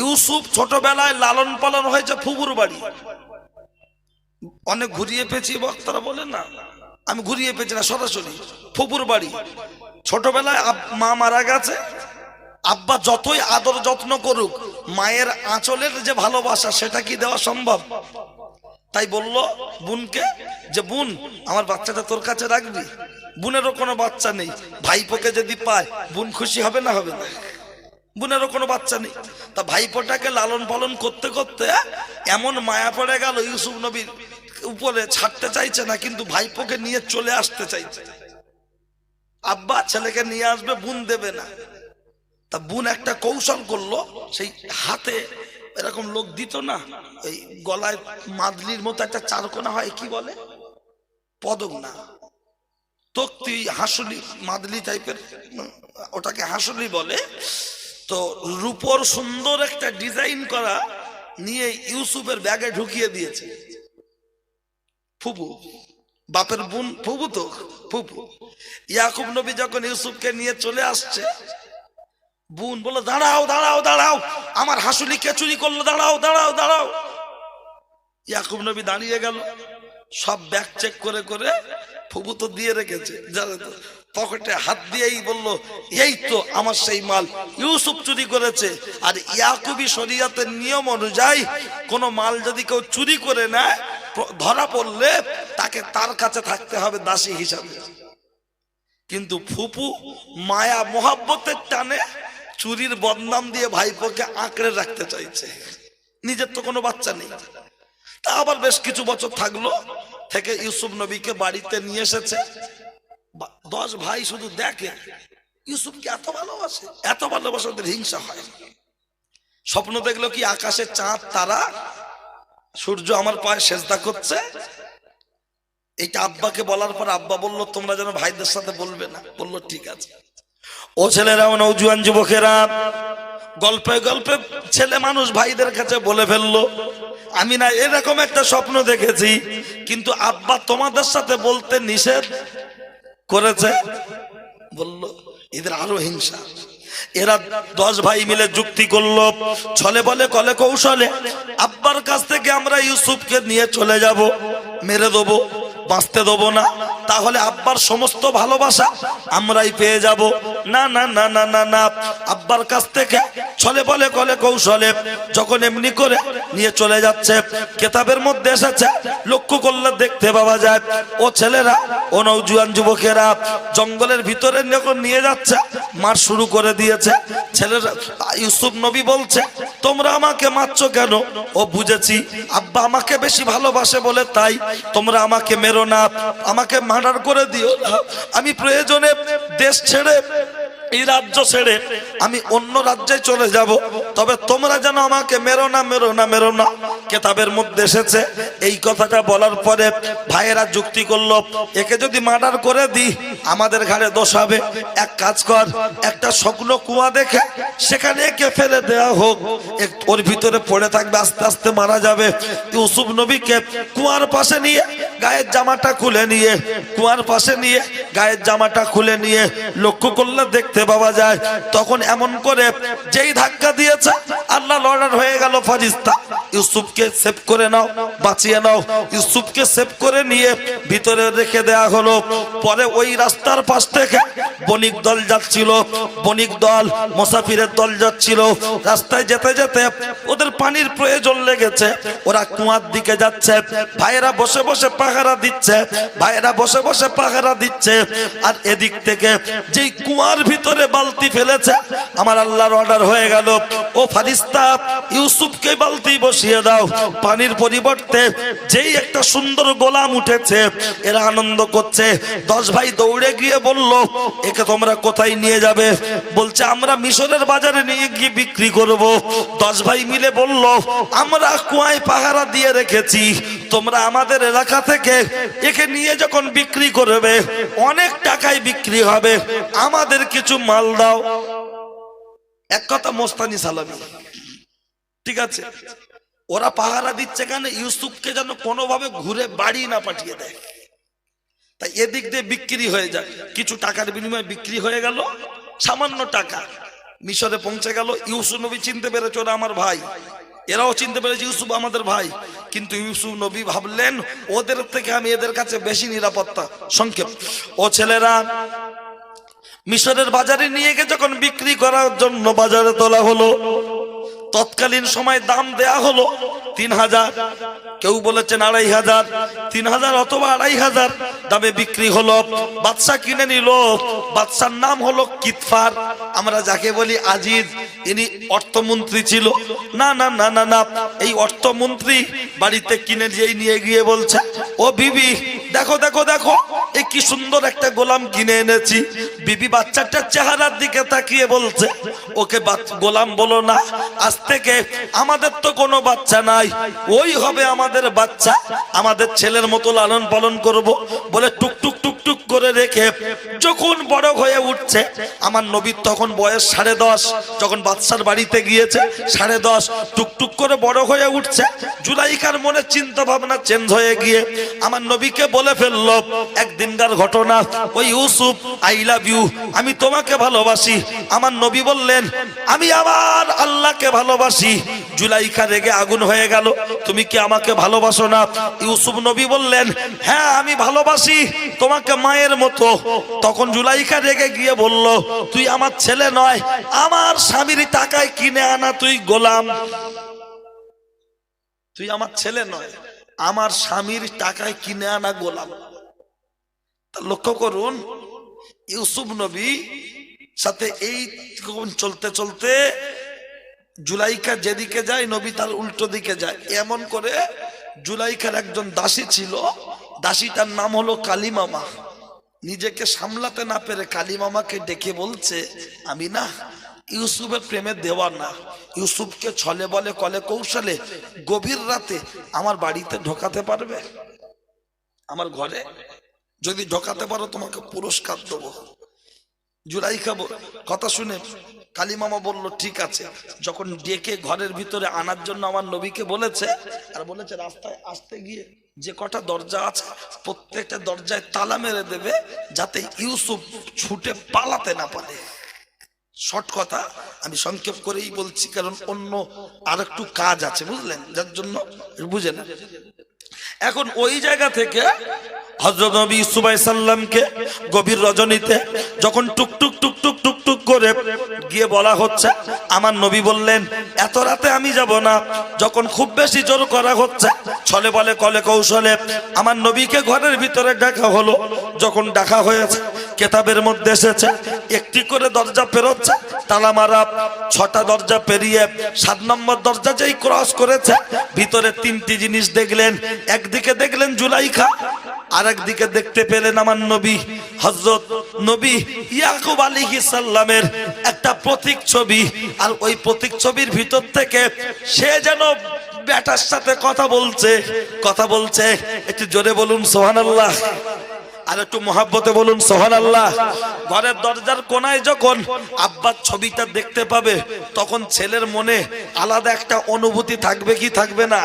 ইউসুফ ছোটবেলায় লালন পালন হয়েছে ফুবুর বাড়ি। অনেক ঘুরিয়ে পেয়েছি বক্তারা বলে না? আমি ঘুরিয়ে পেয়েছি না, সরাসরি। ফুপুর বাড়ি। ছোটবেলায় মা মারা গেছে। আব্বা যতই আদর যত্ন করুক, মায়ের আঁচলের যে ভালোবাসা, সেটা কি দেওয়া সম্ভব? তাই বলল বোনকে যে, বোন, আমার বাচ্চাটা তোর কাছে রাখবি? বোনেরও কোনো বাচ্চা নেই। ভাইপোকে যদি পায়, বোন খুশি হবে না হবে না? বোনেরও কোনো বাচ্চা নেই। তা ভাইপোটাকে লালন পালন করতে করতে এমন মায়া পড়ে গেল ইউসুফ নবীর উপরে ছাড়তে চাইছে না, কিন্তু ভাইপোকে নিয়ে চলে আসতে চাইছে। আব্বা ছেলেকে নিয়ে আসবে, বোন দেবে না। তা বোন একটা কৌশল করল, সেই হাতে এরকম লোক দিত না এই গলায় মাদলির মতো একটা চারকোনা হয়, কি বলে? পদক না। তক্তি হাসুলি, মাদলি টাইপের ওটাকে হাসুলি বলে। তো রূপর সুন্দর একটা ডিজাইন করা নিয়ে ইউসুফের ব্যাগে ঢুকিয়ে দিয়েছে। ফুবু বাপের বোন ফুবু তো? ফুবু ইয়াকুব নবী যখন ইউসুফকে নিয়ে চলে আসছে, বোন বলে দাঁড়াও দাঁড়াও দাঁড়াও, আমার হাসুলি কে চুরি করল? দাঁড়াও দাঁড়াও দাঁড়াও। ইয়াকুব নবী দাঁড়িয়ে গেল, সব ব্যাগ চেক করে করে ফুবু তো দিয়ে রেখেছে। জানে তো পকেটে হাত দিয়েই বলল, এই তো আমার সেই মাল। ইউসুফ চুরি করেছে। আর ইয়াকুবি শরিয়াতের নিয়ম অনুযায়ী কোন মাল যদি কেউ চুরি করে নেয়, ধরা পড়লে তাকে তার কাছে থাকতে হবে দাসী হিসাবে। কিন্তু ফুপু মায়া, মোহাব্বতের টানে চুরির বদনাম দিয়ে ভাইপোকে আঁকড়ে রাখতে চাইছে। নিজের তো কোনো বাচ্চা নেই। তা আবার বেশ কিছু বছর থাকল, থেকে ইউসুফ নবীকে বাড়িতে নিয়ে এসেছে। দশ ভাই শুধু দেখে। ইউসুফকে এত ভালোবাসে? এত ভালোবাসে ওদের হিংসা হয়। স্বপ্ন দেখল কি আকাশে চাঁদ, তারা, সূর্য আমার পায়ে সেজদা করছে। এইটা আব্বাকে বলার পর আব্বা বলল, তোমরা যেন ভাইদের সাথে বলবে না। বলল, ঠিক আছে। ও ছেলেরা নৌজুয়ান যুবকেরা গল্পে গল্পে ছেলে মানুষ ভাইদের কাছে বলে ফেলল, আমি না এরকম একটা স্বপ্ন দেখেছি, কিন্তু আব্বা তোমাদের সাথে বলতে নিষেধ। করেছে? বলল, এদের আরও হিংসা। এরা দশ ভাই মিলে যুক্তি করল, ছলে বলে, কলে কৌশলে, আব্বার কাছ থেকে আমরা ইউসুফকে নিয়ে চলে যাব, মেরে দেবো, বাঁচতে দেবো না, তাহলে আব্বার সমস্ত ভালোবাসা আমরাই পেয়ে যাব। না না না না না না। আব্বার কাছ থেকে ছলে বলে, কলে কৌশলে যখন এমনি করে নিয়ে চলে যাচ্ছে, কেতাবের মধ্যে এসেছে, লক্ষ্য করলে দেখতে পাওয়া যায়, ও ছেলেরা, ও নৌজুয়ান যুবকেরা জঙ্গলের ভিতরে যখন নিয়ে যাচ্ছে, মার শুরু করে দিয়েছে। ছেলেরা, ইউসুফ নবী বলছে, তোমরা আমাকে মারছো কেন? ও বুঝেছি, আব্বা আমাকে বেশি ভালোবাসে বলে তাই, তোমরা আমাকে মেরো না, আমাকে মার্ডার করে দিও না। আমি প্রয়োজনে দেশ ছেড়ে এই রাজ্য ছেড়ে আমি অন্য রাজ্যে চলে যাব। তবে তোমরা যেন আমাকে মেরো না মেরো না মেরো না। কেতাবের মধ্যে এসেছে। এই কথাটা বলার পরে ভাইয়েরা যুক্তি করল, একে যদি মার্ডার করে দিই আমাদের ঘাড়ে দোষ হবে। এক কাজ কর, একটা শুকনো কুয়া দেখে সেখানে একে ফেলে দেওয়া হোক। ওর ভিতরে পড়ে থাকবে, আস্তে আস্তে মারা যাবে। ইউসুফ নবীকে কুয়ার পাশে নিয়ে গায়ের জামাটা খুলে নিয়ে, কুয়ার পাশে নিয়ে, গায়ের জামাটা খুলে নিয়ে লক্ষ্য করলে দেখতে পাওয়া যায়, তখন এমন করে যেই ধাক্কা দিয়েছে আল্লাহ লড়ার হয়ে গেল ফারিস্তা। ইউসুফকে সেভ করে নাও, বাঁচিয়ে নাও। ইউসুফকে সেভ করে নিয়ে ভিতরে রেখে দেয়া হলো। পরে ওই রাস্তার পাশ থেকে বণিক দল যাচ্ছিল। বণিক দল, মুসাফিরের দল যাচ্ছিল। রাস্তায় যেতে যেতে ওদের পানির প্রয়োজন লেগেছে। ওরা কুয়ার দিকে যাচ্ছে। ভাইয়েরা বসে বসে পাহারা দিচ্ছে, ভাইয়েরা বসে বসে পাহারা দিচ্ছে। আর এদিক থেকে যেই কুয়ার ভিতরে বালতি ফেলেছে, আমার আল্লাহর অর্ডার হয়ে গেল, ও ফারিস্তা, ইউসুফকে বালতি বসিয়ে দাও। পানির পরিবর্তে যেই একটা সুন্দর গোলাম উঠেছে, এরা আনন্দ করছে। দশ ভাই দৌড়ে গিয়ে বলল, একে তোমরা কোথায় নিয়ে যাবে? বলছে, আমরা মিশরের বাজারে নিয়ে গিয়ে বিক্রি করব। দশ ভাই মিলে বলল, আমরা কুয়ায় পাহারা দিয়ে রেখেছি। তোমরা আমাদের এলাকা থেকে একে নিয়ে যখন বিক্রি করবে, অনেক টাকায় বিক্রি হবে। আমাদের কিছু মাল দাও। এক কথা মোস্তানি সালামি। ঠিক আছে? ওরা পাহারা দিচ্ছে কেন? ইউসুফকে যেন কোনোভাবে ঘুরে বাড়ি না পাঠিয়ে দেয়। তাই এদিক দিয়ে বিক্রি হয়ে যায় কিছু টাকার বিনিময়ে বিক্রি হয়ে গেল। সামান্য টাকা। মিশরে পৌঁছে গেল। ইউসুফ নবী চিনতে পেরেছে ওরা আমার ভাই? এরাও চিনতে পেরেছে ইউসুফ আমাদের ভাই। কিন্তু ইউসুফ নবী ভাবলেন, ওদের থেকে আমি এদের কাছে বেশি নিরাপত্তা। সংক্ষেপ। ও ছেলেরা মিশরের বাজারে নিয়ে গিয়ে যখন বিক্রি করার জন্য বাজারে তোলা হলো, তৎকালীন সময় দাম দেয়া হলো তিন হাজার। কেউ বলেছেন আড়াই হাজার, তিন হাজার অথবা আড়াই হাজার। দামে বিক্রি হলো, বাদশা কিনে নিল। বাদশার নাম হলো কিতফার। আমরা যাকে বলি আজিজ। ইনি অর্থমন্ত্রী ছিল। না না না না না, এই অর্থমন্ত্রী বাড়িতে কিনে যেই নিয়ে গিয়ে বলছে ও বিবি, দেখো দেখো দেখো, এ কি সুন্দর একটা গোলাম কিনে এনেছি। বিবি বাচ্চাটার চেহারার দিকে তাকিয়ে বলছে, ওকে গোলাম বলো না, আজ থেকে আমাদের তো কোনো বাচ্চা নাই, ওই হবে আমাদের বাচ্চা, আমাদের ছেলের মতো লালন পালন করব। বলে টুক টুক টুক টুক করে রেখে যখন বড় হয়ে উঠছে, আমার নবীর তখন বয়স সাড়ে দশ, যখন বাচ্চার বাড়িতে গিয়েছে, সাড়ে দশ টুকটুক করে বড় হয়ে উঠছে, জুলাইকার মনে চিন্তা ভাবনা চেঞ্জ হয়ে গিয়ে আমার নবীকে বলে ফেলল, একদিনকার ঘটনা, ওই ইউসুফ আই লাভ ইউ আমি তোমাকে ভালোবাসি। আমার নবী বললেন, আমি আমার আল্লাহকে ভালোবাসি। জুলাইখা রেগে আগুন হয়ে গেল, তুমি কি আমাকে ভালোবাসো না? ইউসুফ নবী বললেন হ্যাঁ আমি ভালোবাসি তোমাকে মায়ের মতো। তখন জুলাইকা রেগে গিয়ে বলল, তুই আমার ছেলে নয়, আমার স্বামীর টাকায় কিনে আনা তুই গোলাম। তুই আমার ছেলে নয়। আমার স্বামীর টাকায় কিনে আনা গোলাম। লক্ষ্য করুন, ইউসুফ নবী সাথে এই চলতে চলতে জুলাইকা যেদিকে যায়, নবী তার উল্টো দিকে যায়। এমন করে জুলাইকার একজন দাসী ছিল, দাসীটার নাম হলো কালিমামা। নিজেকে সামলাতে না পেরে কালিমামাকে ডেকে বলছে আমি না ইউসুফের প্রেমে দেওয়া না। ইউসুফকে ছলে বলে, কলে কৌশলে গভীর রাতে আমার বাড়িতে ঢোকাতে পারবে? আমার ঘরে? যদি ঢোকাতে পারো, তোমাকে পুরস্কার দেবো। জুলাইখা বল- কথা শুনে কালিমামা বলল, ঠিক আছে। যখন ডেকে ঘরের ভিতরে আনার জন্য আমার নবীকে বলেছে, আর বলেছে, রাস্তায় আসতে গিয়ে যে কটা দরজা আছে, প্রত্যেকটা দরজায় তালা মেরে দেবে, যাতে ইউসুফ ছুটে পালাতে না পারে। শর্ট কথা, আমি সংক্ষেপ করেই বলছি, কারণ অন্য আর একটু কাজ আছে, বুঝলেন? যার জন্য বুঝে না। এখন ওই জায়গা থেকে হজরত নবী ইসুবাই সাল্লামকে গভীর রজনীতে যখন টুক টুক টুক টুক টুক টুক করে গিয়ে বলা হচ্ছে আমার নবী বললেন, এত রাতে আমি যাব না। যখন খুব বেশি জোর করা হচ্ছে, ছলে বলে, কলে কৌশলে, আমার নবীকে ঘরের ভিতরে ডাকা হলো। যখন ডাকা হয়েছে, কেতাবের মধ্যে এসেছে, একটি করে দরজা পেরোচ্ছে, তালা মারা, ছটা দরজা পেরিয়ে সাত নম্বর দরজা যেই ক্রস করেছে, ভিতরে তিনটি জিনিস দেখলেন, একদিকে দেখলেন জুলাইখা আর একদিকে দেখতে পেলেন আমার নবী হজরত নবী ইয়াকুব আলী সাল্লামের একটা প্রতীক ছবি। আর ওই প্রতীক ছবির ভিতর থেকে সে যেন বেটার সাথে কথা বলছে কথা বলছে। একটু জোরে বলুন সোহানাল্লাহ আর একটু মহাব্বতে বলুন সোহান আল্লাহ ঘরের দরজার কোনায় যখন আব্বার ছবিটা দেখতে পাবে, তখন ছেলের মনে আলাদা একটা অনুভূতি থাকবে কি থাকবে না?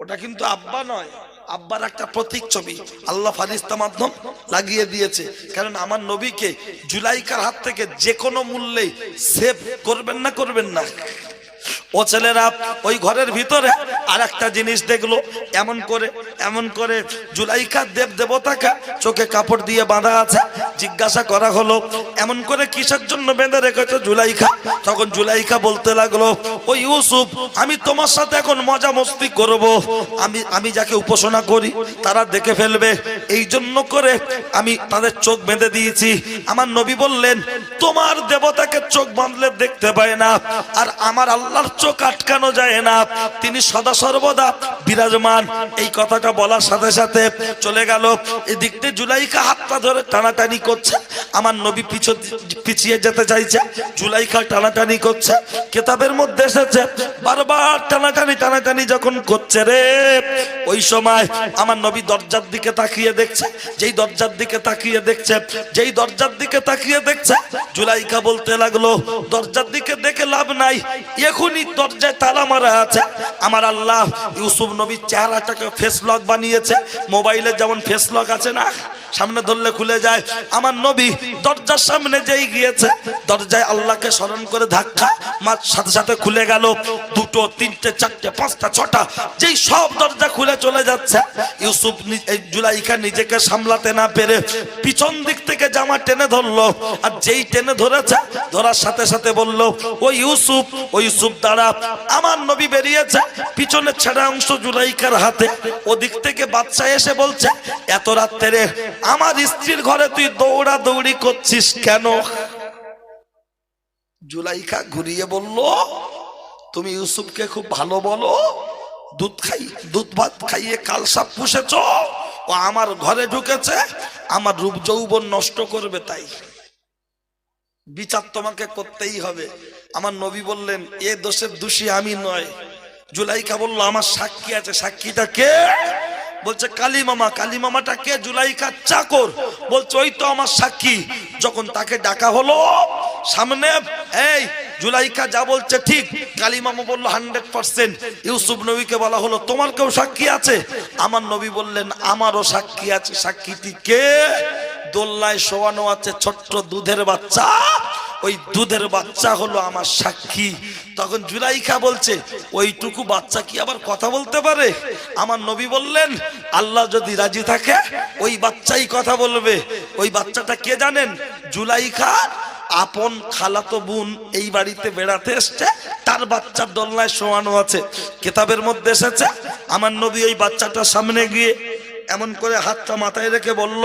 ওটা কিন্তু আব্বা নয়। আব্বার একটা প্রতীক ছবি। আল্লাহ ফারিস্তা মাধ্যম লাগিয়ে দিয়েছে। কারণ আমার নবীকে জুলাইকার হাত থেকে যে কোনো মূল্যে সেভ করবেন না করবেন না। ও ছেলেরা ওই ঘরের ভিতরে আর একটা জিনিস দেখল। এমন করে এমন করে জুলাইকা দেব দেবতাকে চোখে কাপড় দিয়ে বাঁধা আছে। জিজ্ঞাসা করা হলো, এমন করে কিসের জন্য বেঁধে রেখেছো জুলাইখা তখন জুলাইখা বলতে লাগল, ও ইউসুফ, আমি তোমার সাথে এখন মজা মস্তি করব। আমি আমি যাকে উপাসনা করি, তারা দেখে ফেলবে। এই জন্য করে আমি তাদের চোখ বেঁধে দিয়েছি। আমার নবী বললেন, তোমার দেবতাকে চোখ বাঁধলে দেখতে পায় না। আর আমার আল্লাহর চোখ আটকানো যায় না। তিনি সদা সর্বদা বিরাজমান। এই কথাটা বলার সাথে সাথে চলে গেল। এদিক দিয়ে জুলাইকা হাতটা ধরে টানাটানি করছে। আমার নবী পিছু পিছিয়ে যেতে চাইছে। জুলাইকা টানাটানি করছে। কেতাবের মধ্যে এসেছে, বারবার টানাটানি টানাটানি যখন করছে রে, ওই সময় আমার নবী দরজার দিকে তাকিয়ে দেখছে। যেই দরজার দিকে তাকিয়ে দেখছে, যেই দরজার দিকে তাকিয়ে দেখছে, জুলাইকা বলতে লাগল, দরজার দিকে দেখে লাভ নাই। এখনই দরজায় তালা মারা আছে। আমার আল্লাহ ইউসুফ নবীর চেহারাটাকে ফেসলক বানিয়েছে। মোবাইলে যেমন ফেসলক আছে না সামনে ধরলে খুলে যায়। আমার নবী দরজার সামনে যেই গিয়েছে, দরজায় আল্লাহকে স্মরণ করে ধাক্কা মার সাথে সাথে খুলে গেল। দুটো, তিনটে, চারটে, পাঁচটা, ছটা, যেই সব দরজা খুলে চলে যাচ্ছে, ইউসুফ জুলাইকা নিজেকে সামলাতে না পেরে পিছন দিক থেকে জামা টেনে ধরলো। আর যেই টেনে ধরেছে, ধরার সাথে সাথে বলল, ও ইউসুফ ও ইউসুফ, দাঁড়া। আমার নবী বেরিয়েছে, পিছনে ছেঁড়া অংশ জুলাইকার হাতে। ওদিক থেকে বাচ্চা এসে বলছে, এত রাত্রে আমার স্ত্রীর ঘরে তুই দৌড়া দৌড়ি করছিস কেন? জুলাইকা ঘুরিয়ে বলল, তুমি ইউসুফকে খুব ভালো বলো। দুধ খাই, দুধ ভাত খাইয়ে কাল সাপ পুষেছ। ও আমার ঘরে ঢুকেছে, আমার রূপ যৌবন নষ্ট করবে তাই। বিচার তোমাকে করতেই হবে। আমার নবী বললেন, এ দোষের দোষী আমি নয়। জুলাইকা বলল, আমার সাক্ষী আছে, সাক্ষীটা কে? বলছে কালী মামা কালী মামাটা কে? জুলাইকা চাকর। বলছে, ওই তো আমার সাক্ষী। যখন তাকে ডাকা হলো, সামনে, এই, জুলাইকা যা বলছে ঠিক। কালী মামা বলল, হান্ড্রেড পার্সেন্ট। ইউসুফ নবীকে বলা হলো, তোমার কেউ সাক্ষী আছে? আমার নবী বললেন, আমারও সাক্ষী আছে। সাক্ষীটি কে? দোল্লায় শোয়ানো আছে ছোট্ট দুধের বাচ্চা। ওই দুধের বাচ্চা হলো আমার সাক্ষী। তখন জুলাইখা বলছে, ওইটুকু বাচ্চা কি আবার কথা বলতে পারে? আমার নবী বললেন, আল্লাহ যদি রাজি থাকে, ওই বাচ্চাই কথা বলবে। ওই বাচ্চাটা কে জানেন? জুলাইখা আপন খালাতো বোন এই বাড়িতে বেড়াতে এসছে, তার বাচ্চার দোলনায় শোয়ানো আছে। কেতাবের মধ্যে এসেছে, আমার নবী ওই বাচ্চাটার সামনে গিয়ে এমন করে হাতটা মাথায় রেখে বলল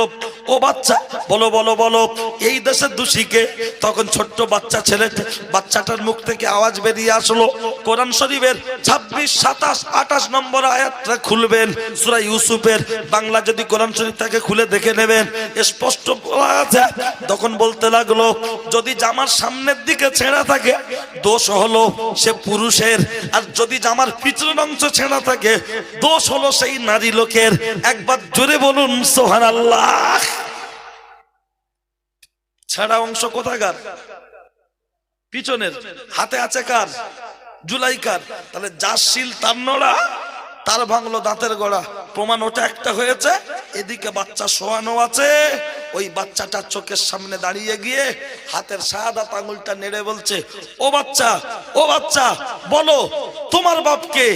ও বাচ্চা, বলো বলো বলো, এই দেশের দোষীকে? তখন ছোট্ট বাচ্চা ছেলে, বাচ্চাটার মুখ থেকে আওয়াজ বেরিয়ে আসলো। কোরআন শরীফের ছাব্বিশ, সাতাশ, আঠাশ নম্বর আয়াতটা খুলবেন, সুরা ইউসুফের বাংলা যদি কোরআন শরীফ থাকে খুলে দেখে নেবেন, স্পষ্ট আছে। তখন বলতে লাগল, যদি জামার সামনের দিকে ছেঁড়া থাকে, দোষ হলো সে পুরুষের, আর যদি জামার পিছনের অংশ ছেঁড়া থাকে, দোষ হলো সেই নারী লোকের। একবার জোরে বলুন সোহান আল্লাহ ছেঁড়া অংশ কোথাকার? পিছনের। হাতে আছে কার? জুলাই কার? তাহলে যার শিল তার নড়া, তার ভাঙলো দাঁতের গড়া। প্রমাণ ওটা একটা হয়েছে। এদিকে বাচ্চা শোয়ানো আছে। ওই বাচ্চাটা চোখের সামনে দাঁড়িয়ে গিয়ে হাতের সাদা আঙুলটা নেড়ে বলছে, ও বাচ্চা ও বাচ্চা, বলো, তোমার বাপকে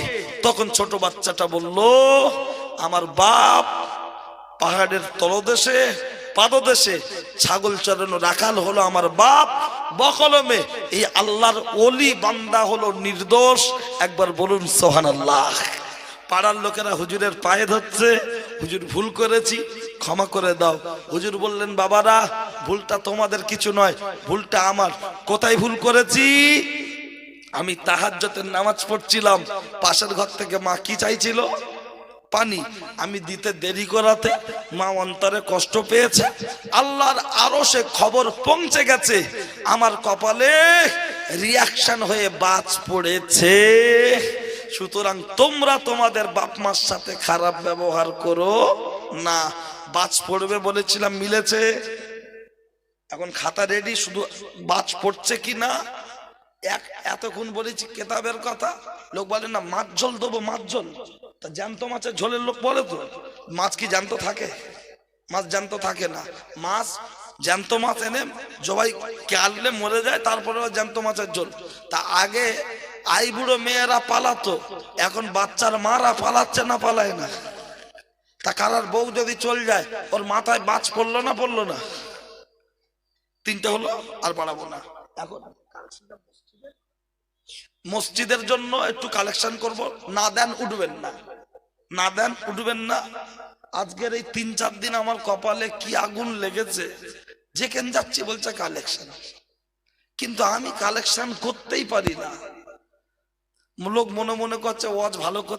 তখন ছোট বাচ্চাটা বলল, আমার বাপ পাহাড়ের তলদেশে পাদদেশে ছাগল চড়ানো রাখাল হলো আমার বাপ। বকলমে এই আল্লাহর অলি বান্দা হলো নির্দোষ। একবার বলুন সোহান আল্লাহ পাড়ার লোকেরা হুজুরের পায়ে ধরছে। হুজুর ভুল করেছি, ক্ষমা করে দাও। হুজুর বললেন, বাবারা, ভুলটা তোমাদের কিছু নয়, ভুলটা আমার। কোথায় ভুল করেছি? আমি তাহাজ্জতের নামাজ পড়ছিলাম। পাশের ঘর থেকে মা কি চাইছিল? পানি। আমি দিতে দেরি করাতে মা অন্তরে কষ্ট পেয়েছে। আল্লাহর আরও সে খবর পৌঁছে গেছে। আমার কপালে রিয়াকশন হয়ে বাজ পড়েছে। সুতরাং তোমরা তোমাদের বাপ মার সাথে খারাপ ব্যবহার করো না। বাজ পড়বে বলেছিলাম, মিলেছে। এখন খাতা রেডি শুধু বাজ পড়ছে কি না? এতক্ষণ বলেছি কেতাবের কথা। লোক বলে, না মাছ ঝোল দেবো মাছ ঝোল তা জ্যান্ত মাছের ঝোলের লোক বলে তো, মাছ কি জ্যান্ত থাকে? মাছ জ্যান্ত থাকে না। মাছ, জ্যান্ত মাছ এনে জবাই কাটলে মরে যায়, তারপরে জ্যান্ত মাছের ঝোল। তা আগে আই বুড়ো মেয়েরা পালাতো, এখন বাচ্চার মারা পালাচ্ছে না পালায় না। তা কারার বউ যদি চল যায়, ওর মাথায় মাছ পড়ল না পড়ল না? তিনটে হলো, আর বাড়াবো না। এখন মসজিদের জন্য একটু কালেকশন করব, না দেন উঠবেন না। না দেন, উঠবেন না। আজকের এই তিন চার দিন আমার কপালে কি আগুন লেগেছে, যেখানে যাচ্ছি বলছে কালেকশন কিন্তু আমি কালেকশন করতেই পারি না। লোক মনে মনে করছে, ওয়াজ ভালো করতে